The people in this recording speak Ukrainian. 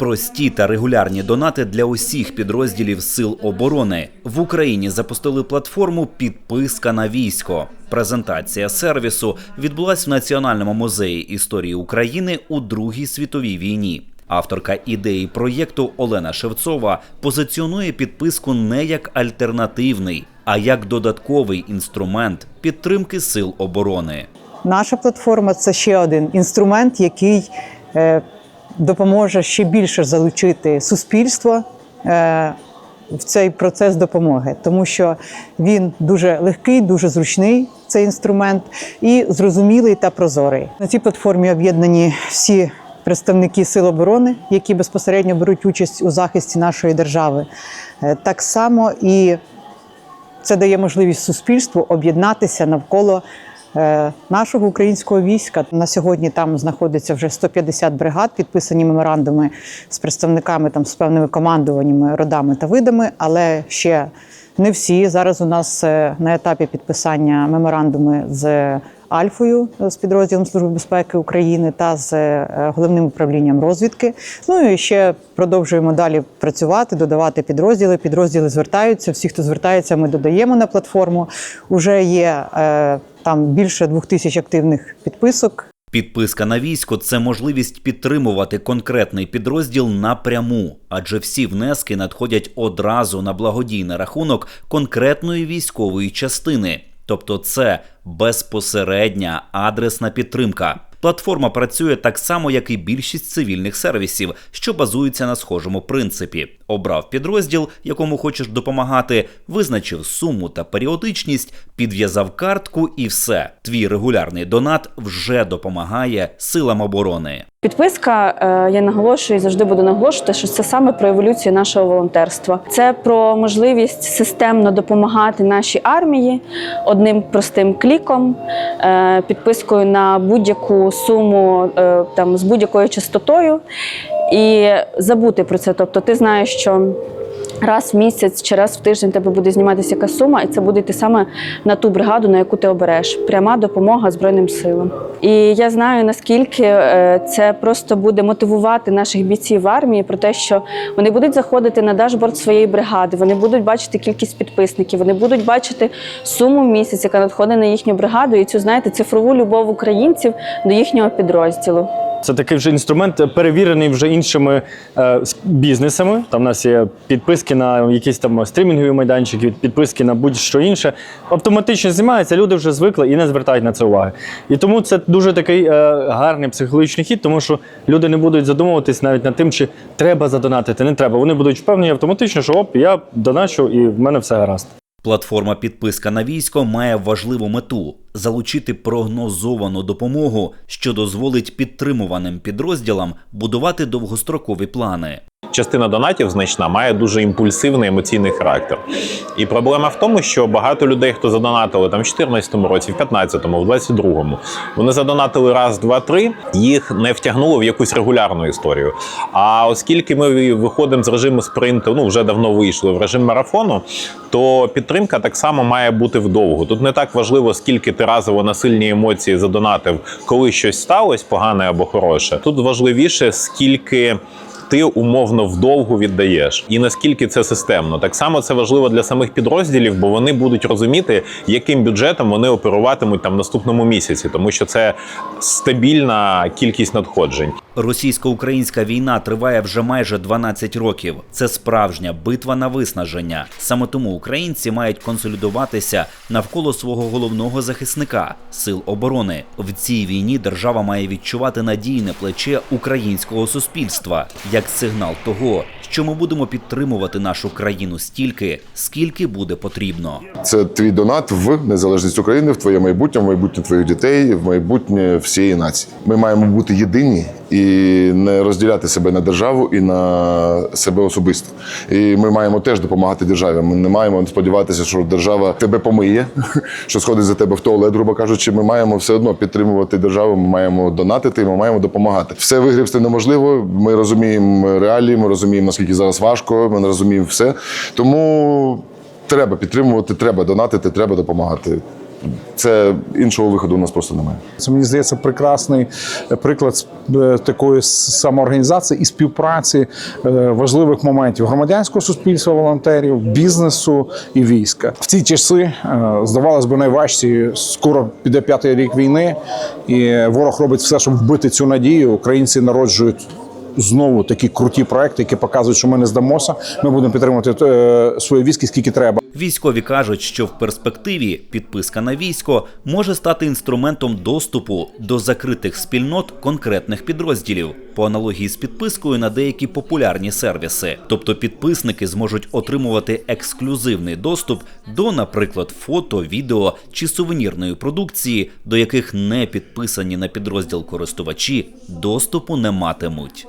Прості та регулярні донати для усіх підрозділів сил оборони в Україні запустили платформу Підписка на військо. Презентація сервісу відбулась в Національному музеї історії України у Другій світовій війні. Авторка ідеї проєкту Олена Шевцова позиціонує підписку не як альтернативний, а як додатковий інструмент підтримки сил оборони. Наша платформа це ще один інструмент, який е, допоможе ще більше залучити суспільство е, в цей процес допомоги, тому що він дуже легкий, дуже зручний. Цей інструмент і зрозумілий та прозорий. На цій платформі об'єднані всі представники сил оборони, які безпосередньо беруть участь у захисті нашої держави. Е, Так само і це дає можливість суспільству об'єднатися навколо нашого українського війська. На сьогодні там знаходиться вже 150 бригад, підписані меморандуми з представниками там з певними командуваннями, родами та видами, але ще не всі. Зараз у нас е, на етапі підписання меморандуми з Альфою з підрозділом Служби безпеки України та з е, головним управлінням розвідки. Ну і ще продовжуємо далі працювати, додавати підрозділи. Підрозділи звертаються. Всі, хто звертається, ми додаємо на платформу. Уже є е, там більше двох тисяч активних підписок. Підписка на військо це можливість підтримувати конкретний підрозділ напряму, адже всі внески надходять одразу на благодійний рахунок конкретної військової частини. Тобто це безпосередня адресна підтримка. Платформа працює так само, як і більшість цивільних сервісів, що базуються на схожому принципі. Обрав підрозділ, якому хочеш допомагати, визначив суму та періодичність, підв'язав картку і все. Твій регулярний донат вже допомагає силам оборони. Підписка, е, я наголошую і завжди буду наголошувати, що це саме про еволюцію нашого волонтерства. Це про можливість системно допомагати нашій армії одним простим кліком, е, підпискою на будь-яку суму е, там з будь-якою частотою і забути про це. Тобто, ти знаєш, що. Раз в місяць чи раз в тиждень тебе буде зніматися якась сума, і це буде йти саме на ту бригаду, на яку ти обереш. Пряма допомога Збройним силам. І я знаю наскільки е, це просто буде мотивувати наших бійців в армії про те, що вони будуть заходити на дашборд своєї бригади, вони будуть бачити кількість підписників, вони будуть бачити суму в місяць, яка надходить на їхню бригаду, і цю знаєте цифрову любов українців до їхнього підрозділу. Це такий вже інструмент, перевірений вже іншими е, бізнесами. Там у нас є підписки на якісь там стрімінгові майданчики, підписки на будь-що інше. Автоматично знімається, люди вже звикли і не звертають на це уваги. І тому це дуже такий е, гарний психологічний хід, тому що люди не будуть задумуватись навіть над тим, чи треба задонатити, не треба. Вони будуть впевнені автоматично, що оп, я доначу і в мене все гаразд. Платформа Підписка на військо має важливу мету залучити прогнозовану допомогу, що дозволить підтримуваним підрозділам будувати довгострокові плани. Частина донатів значна має дуже імпульсивний емоційний характер. І проблема в тому, що багато людей, хто задонатили там в 2014 році, в 2015-му, в 22-му, вони задонатили раз, два, три, їх не втягнуло в якусь регулярну історію. А оскільки ми виходимо з режиму спринту, ну вже давно вийшли в режим марафону, то підтримка так само має бути вдовго. Тут не так важливо, скільки ти разово на сильні емоції задонатив, коли щось сталося, погане або хороше. Тут важливіше, скільки ти умовно вдовгу віддаєш, і наскільки це системно. Так само це важливо для самих підрозділів, бо вони будуть розуміти, яким бюджетом вони оперуватимуть там в наступному місяці, тому що це стабільна кількість надходжень. Російсько-українська війна триває вже майже 12 років. Це справжня битва на виснаження. Саме тому українці мають консолідуватися навколо свого головного захисника сил оборони. В цій війні держава має відчувати надійне плече українського суспільства як сигнал того, що ми будемо підтримувати нашу країну стільки, скільки буде потрібно. Це твій донат в незалежність України, в твоє майбутнє, в майбутнє твоїх дітей, в майбутнє всієї нації. Ми маємо бути єдині і не розділяти себе на державу і на себе особисто. І ми маємо теж допомагати державі. Ми не маємо сподіватися, що держава тебе помиє, що сходить за тебе в туалет, грубо кажучи. Ми маємо все одно підтримувати державу. Ми маємо донатити, ми маємо допомагати. Все вигрібсти неможливо. Ми розуміємо реалії, ми розуміємо наскільки зараз важко. Ми розуміємо все. Тому треба підтримувати, треба донатити, треба допомагати. Це іншого виходу у нас просто немає. Це мені здається прекрасний е, приклад е, такої самоорганізації і співпраці е, важливих моментів громадянського суспільства, волонтерів, бізнесу і війська. В ці часи здавалось би найважчі. Скоро піде п'ятий рік війни, і ворог робить все, щоб вбити цю надію. Українці народжують. Знову такі круті проекти, які показують, що ми не здамося. Ми будемо підтримувати свої військи скільки треба. Військові кажуть, що в перспективі підписка на військо може стати інструментом доступу до закритих спільнот конкретних підрозділів по аналогії з підпискою на деякі популярні сервіси. Тобто підписники зможуть отримувати ексклюзивний доступ до, наприклад, фото, відео чи сувенірної продукції, до яких не підписані на підрозділ користувачі доступу не матимуть.